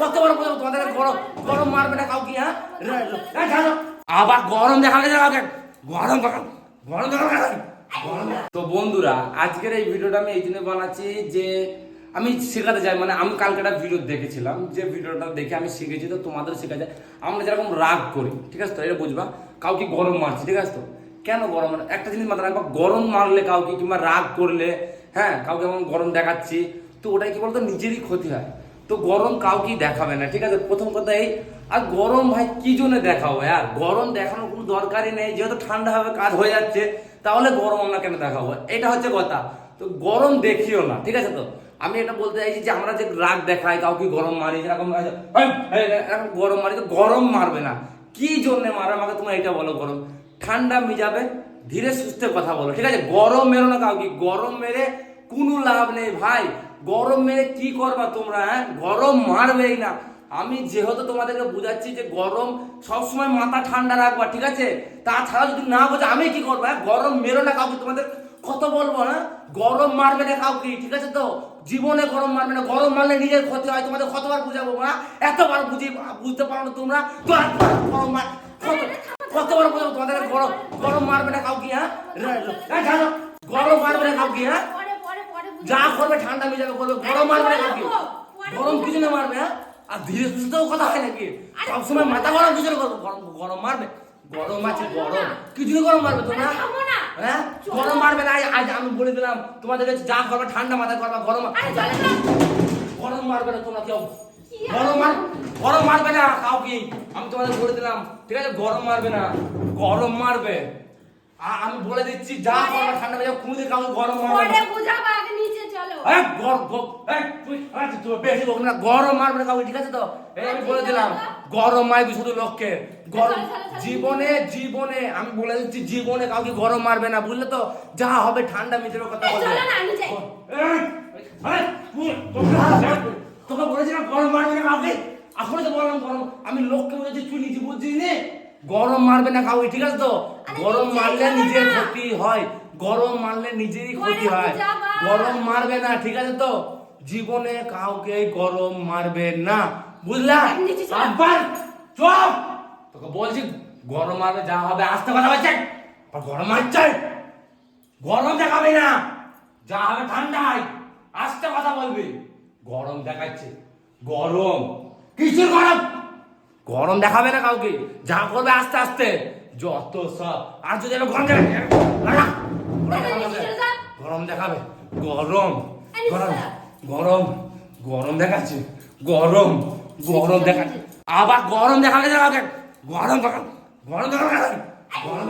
বলব তোমাদের গরম গরম মারবে না কাউকে হ্যাঁ? ছাড়ো। আবার গরম দেখা গেছে কাউকে গরম গরম তো বন্ধুরা, আজকের এই ভিডিওটা আমি এই জন্য বানাচ্ছি যে আমি শেখাতে চাই মানে আমি কালকে একটা ভিডিও দেখেছিলাম, যে ভিডিওটা দেখে আমি শিখেছি, তো তোমাদের শেখা যায় আমরা যেরকম রাগ করি, ঠিক আছে তো? এটা বুঝবা? কাউকে গরম মারছি, ঠিক আছে তো? কেন গরম একটা জিনিস মাথায় রাখবা, গরম মারলে কাউকে কিংবা রাগ করলে হ্যাঁ কাউকে এমন গরম দেখাচ্ছি, তো ওটাই কি বলতো? নিজেরই ক্ষতি হয়। তো গরম কাউকেই দেখাবে না, ঠিক আছে? প্রথম কথা এই, আর গরম ভাই কি জন্য দেখাবো আর গরম দেখানোর কোনো দরকারই নেই, যেহেতু ঠান্ডা হবে কাজ হয়ে যাচ্ছে, তাহলে গরম আমরা কেন দেখাবো? এটা হচ্ছে কথা। তো গরম দেখিও না, ঠিক আছে তো? আমি এটা বলতে চাইছি যে আমরা যে রাগ দেখাই, কাউকে গরম মারি যেরকম গরম মারি, তো গরম মারবে না। কি জন্য মারা? আমাকে তোমার এটা বলো গরম। ঠান্ডা মিজাবে, ধীরে সুস্থে কথা বলো, ঠিক আছে? গরম মেরো না কাউকে, গরম মেরে কোনো লাভ নেই ভাই। গরম মেরে কি করবা তোমরা হ্যাঁ গরম মারবেই না আমি যেহেতু তোমাদেরকে বুঝাচ্ছি যে গরম সবসময় মাথা ঠান্ডা রাখবা ঠিক আছে তাছাড়া যদি না বোঝা আমি কি করব হ্যাঁ গরম মেরো না কাউকে তোমাদের কত বলব না গরম মারবে না কাউকে ঠিক আছে তো জীবনে গরম মারবে না গরম মারলে নিজের ক্ষতি হয় তোমাদের কতবার বুঝাবো না এতবার বুঝি বুঝতে পারো না তোমরা গরম মার কতবার বুঝাবো তোমাদের গরম গরম মারবে না কাউকে হ্যাঁ গরম মারবে না কাউকে হ্যাঁ যা করবে ঠান্ডা মেজাবে করবে গরম মারবে না কাউকে গরম কিছু না মারবে হ্যাঁ? আর ধীরে সুস্থেও কথা হয় নাকি? সবসময় মাথা গরম কিছু না গরম গরম মারবে। গরম আছে গরম। কিছু না গরম মারবে তোমরা। হ্যাঁ? গরম মারবে না আজ- আমি বলে দিলাম তোমাদেরকে যা করবে ঠান্ডা মাথা করবে গরম গরম মারবে না তোমরা কেউ। গরম মার গরম মারবে না কাউকে। আমি তোমাদের বলে দিলাম ঠিক আছে? গরম মারবে না। গরম মারবে। আমি বলে দিচ্ছি যা করবে ঠান্ডা মেজাবে কোনোদিন কাউকে গরম মারবে না। বেশি বকবি না। গরম মারবে কাউকে, ঠিক আছে তো? এই আমি বলে দিলাম গরম মারবি শুধু লোককে। গরম। জীবনে জীবনে আমি বলে দিচ্ছি জীবনে কাউকে গরম মারবে না বুঝলে তো? যা হবে ঠান্ডা মিটারের কথা বলবে তোকে- বলেছিলাম গরম মারবে না কাউকে? এখন তো বললাম গরম আমি লোককে বলেছি তুই নিজে বুঝছিস নে? গরম মারবে না কাউকে ঠিক আছে তো? গরম মারলে নিজের ক্ষতি হয় গরম মারলে নিজেরই ক্ষতি হয়। গরম মারবে না ঠিক আছে তো? জীবনে কাউকে গরম মারবে না বুঝলা? আবার চুপ! তোকে বলছি গরম মারবে যা হবে আস্তে কথা বলছে। গরম মারছে। গরম দেখাবে না। যা হবে ঠান্ডায় আসতে কথা বলবি। গরম দেখাচ্ছে। গরম। কিসের গরম? গরম দেখাবে না কাউকে যা করবে আস্তে আস্তে। যত সব আর যদি গরম দেখাবে গরম দেখাবে। গরম গরম। গরম। গরম। দেখাচ্ছে। গরম। গরম দেখাচ্ছে আবার গরম দেখাবে না কাউকে। গরম দেখাবে গরম দেখাবে গরম